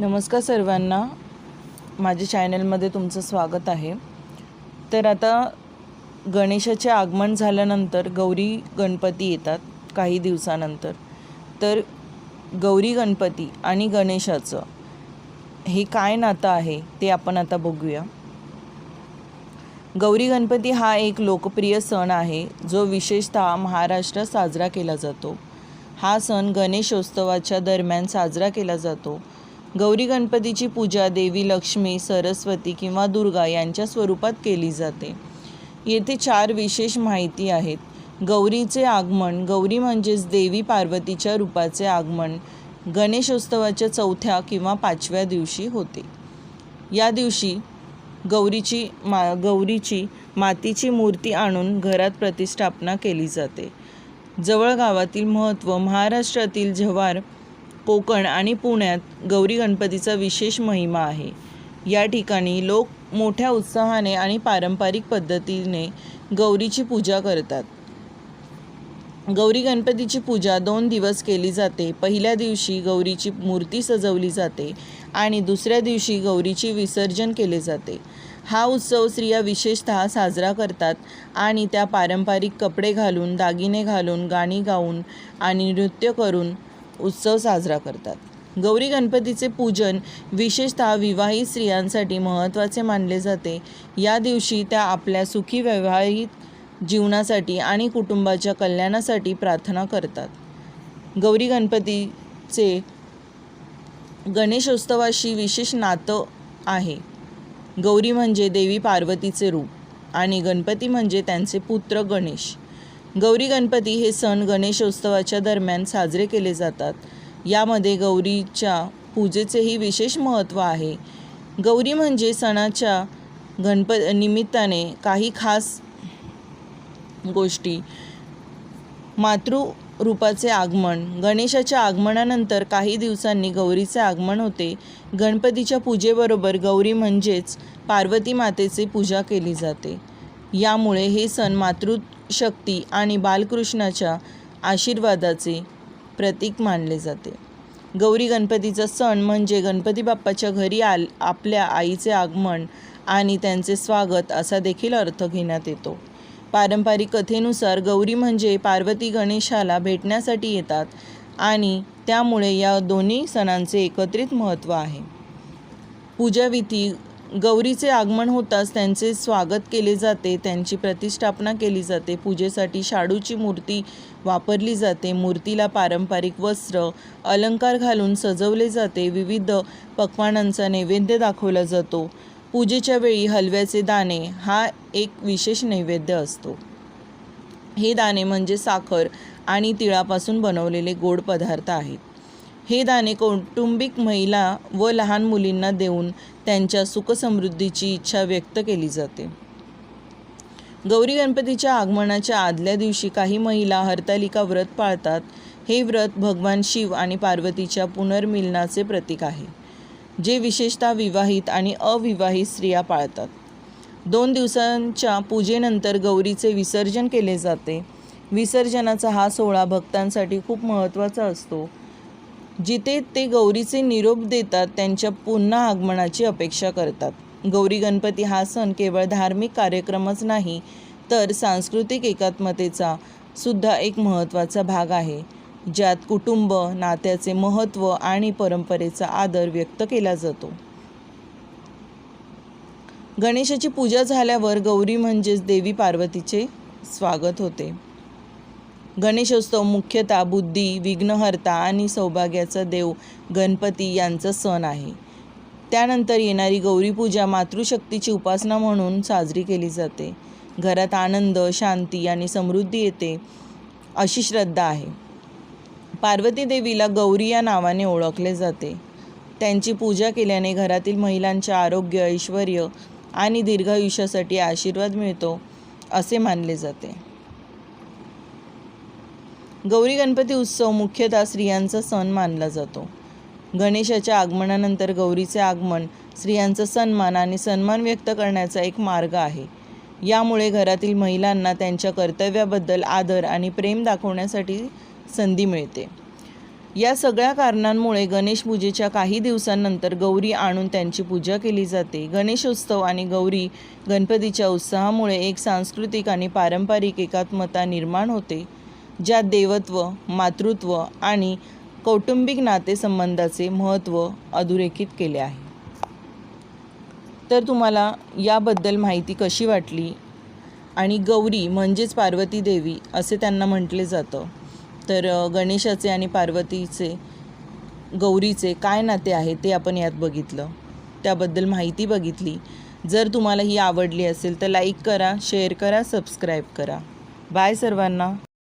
नमस्कार सर्वांना. माझ्या चॅनलमध्ये तुमचं स्वागत आहे. तर आता गणेशाचे आगमन झाल्यानंतर गौरी गणपती येतात काही दिवसानंतर. तर गौरी गणपती आणि गणेशाचं हे काय नातं आहे ते आपण आता बघूया. गौरी गणपती हा एक लोकप्रिय सण आहे जो विशेषतः महाराष्ट्रात साजरा केला जातो. हा सण गणेशोत्सवाच्या दरम्यान साजरा केला जातो. गौरी गणपतीची पूजा देवी लक्ष्मी सरस्वती किंवा दुर्गा यांच्या स्वरूपात केली जाते. येथे चार विशेष माहिती आहेत. गौरीचे आगमन गौरी म्हणजेच देवी पार्वतीच्या रूपाचे आगमन गणेशोत्सवाच्या चौथ्या किंवा पाचव्या दिवशी होते. या दिवशी गौरीची मा गौरीची मातीची मूर्ती आणून घरात प्रतिष्ठापना केली जाते. जवळ गावातील महत्त्व महाराष्ट्रातील जव्हार कोकण आणि पुण्यात गौरी गणपतीचा विशेष महिमा आहे. या ठिकाणी लोक मोठ्या उत्साहाने आणि पारंपरिक पद्धतीने गौरीची पूजा करतात. गौरी गणपतीची पूजा दोन दिवस केली जाते. पहिल्या दिवशी गौरीची मूर्ती सजवली जाते आणि दुसऱ्या दिवशी गौरीची विसर्जन केले जाते. हा उत्सव स्त्रिया विशेषतः साजरा करतात आणि त्या पारंपरिक कपडे घालून दागिने घालून गाणी गाऊन आणि नृत्य करून उत्सव साजरा करतात. गौरी गणपतीचे पूजन विशेषतः विवाहित स्त्रियांसाठी महत्त्वाचे मानले जाते. या दिवशी त्या आपल्या सुखी वैवाहिक जीवनासाठी आणि कुटुंबाच्या कल्याणासाठी प्रार्थना करतात. गौरी गणपतीचे गणेशोत्सवाशी विशेष नातं आहे. गौरी म्हणजे देवी पार्वतीचे रूप आणि गणपती म्हणजे त्यांचे पुत्र गणेश. गौरी गणपती हे सण गणेशोत्सवाच्या दरम्यान साजरे केले जातात. यामध्ये गौरीच्या पूजेचेही विशेष महत्त्व आहे. गौरी म्हणजे सणाच्या गणप निमित्ताने काही खास गोष्टी. मातृरूपाचे आगमन. गणेशाच्या आगमनानंतर काही दिवसांनी गौरीचे आगमन होते. गणपतीच्या पूजेबरोबर गौरी म्हणजेच पार्वती मातेची पूजा केली जाते. यामुळे हे सण मातृशक्ती आणि बालकृष्णाच्या आशीर्वादाचे प्रतीक मानले जाते. गौरी गणपतीचा सण म्हणजे गणपती बाप्पाच्या घरी आल आपल्या आईचे आगमन आणि त्यांचे स्वागत असा देखील अर्थ घेण्यात येतो. पारंपरिक कथेनुसार गौरी म्हणजे पार्वती गणेशाला भेटण्यासाठी येतात आणि त्यामुळे या दोन्ही सणांचे एकत्रित महत्त्व आहे. पूजाविधी गौरीचे आगमन होताच त्यांचे स्वागत केले जाते त्यांची प्रतिष्ठापना केली जाते पूजेसाठी शाडूची मूर्ती वापरली जाते मूर्तीला पारंपरिक वस्त्र अलंकार घालून सजवले जाते विविध पक्वानांचा नैवेद्य दाखवला जातो. पूजेच्या वेळी हलव्याचे दाणे हा एक विशेष नैवेद्य असतो. हे दाणे म्हणजे साखर आणि तिळापासून बनवलेले गोड पदार्थ आहेत. हे दाणे कौटुंबिक महिला व लहान मुलींना देऊन त्यांच्या सुखसमृद्धीची इच्छा व्यक्त केली जाते. गौरी गणपतीच्या आगमनाच्या आदल्या दिवशी काही महिला हरतालिका व्रत पाळतात. हे व्रत भगवान शिव आणि पार्वतीच्या पुनर्मिलनाचे प्रतीक आहे जे विशेषतः विवाहित आणि अविवाहित स्त्रिया पाळतात. दोन दिवसांच्या पूजेनंतर गौरीचे विसर्जन केले जाते. विसर्जनाचा हा सोहळा भक्तांसाठी खूप महत्त्वाचा असतो. जिथे ते गौरीचे निरोप देतात त्यांच्या पुन्हा आगमनाची अपेक्षा करतात. गौरी गणपती हा सण केवळ धार्मिक कार्यक्रमच नाही तर सांस्कृतिक एकात्मतेचा सुद्धा एक महत्त्वाचा भाग आहे. ज्यात कुटुंब नात्याचे महत्त्व आणि परंपरेचा आदर व्यक्त केला जातो. गणेशाची पूजा झाल्यावर गौरी म्हणजेच देवी पार्वतीचे स्वागत होते. गणेशोत्सव मुख्यतः बुद्धी विघ्नहर्ता आणि सौभाग्याचा देव गणपती यांचा सण आहे. त्यानंतर येणारी गौरीपूजा मातृशक्तीची उपासना म्हणून साजरी केली जाते. घरात आनंद शांती आणि समृद्धी येते अशी श्रद्धा आहे. पार्वती देवीला गौरी या नावाने ओळखले जाते. त्यांची पूजा केल्याने घरातील महिलांचे आरोग्य ऐश्वर आणि दीर्घायुष्यासाठी आशीर्वाद मिळतो असे मानले जाते. गौरी गणपती उत्सव मुख्यतः स्त्रियांचा सण मानला जातो. गणेशाच्या आगमनानंतर गौरीचे आगमन स्त्रियांचा सन्मान आणि सन्मान व्यक्त करण्याचा एक मार्ग आहे. यामुळे घरातील महिलांना त्यांच्या कर्तव्याबद्दल आदर आणि प्रेम दाखवण्यासाठी संधी मिळते. या सगळ्या कारणांमुळे गणेश पूजेच्या काही दिवसांनंतर गौरी आणून त्यांची पूजा केली जाते. गणेशोत्सव आणि गौरी गणपतीच्या उत्साहामुळे एक सांस्कृतिक आणि पारंपरिक एकात्मता निर्माण होते. ज्यात देवत्व मातृत्व आणि कौटुंबिक नातेसंबंधाचे महत्त्व अधोरेखित केले आहे. तर तुम्हाला याबद्दल माहिती कशी वाटली? आणि गौरी म्हणजेच पार्वती देवी असे त्यांना म्हटले जातं. तर गणेशाचे आणि पार्वतीचे गौरीचे काय नाते आहे ते आपण यात बघितलं. त्याबद्दल माहिती बघितली. जर तुम्हाला ही आवडली असेल तर लाईक करा शेअर करा सबस्क्राईब करा. बाय सर्वांना.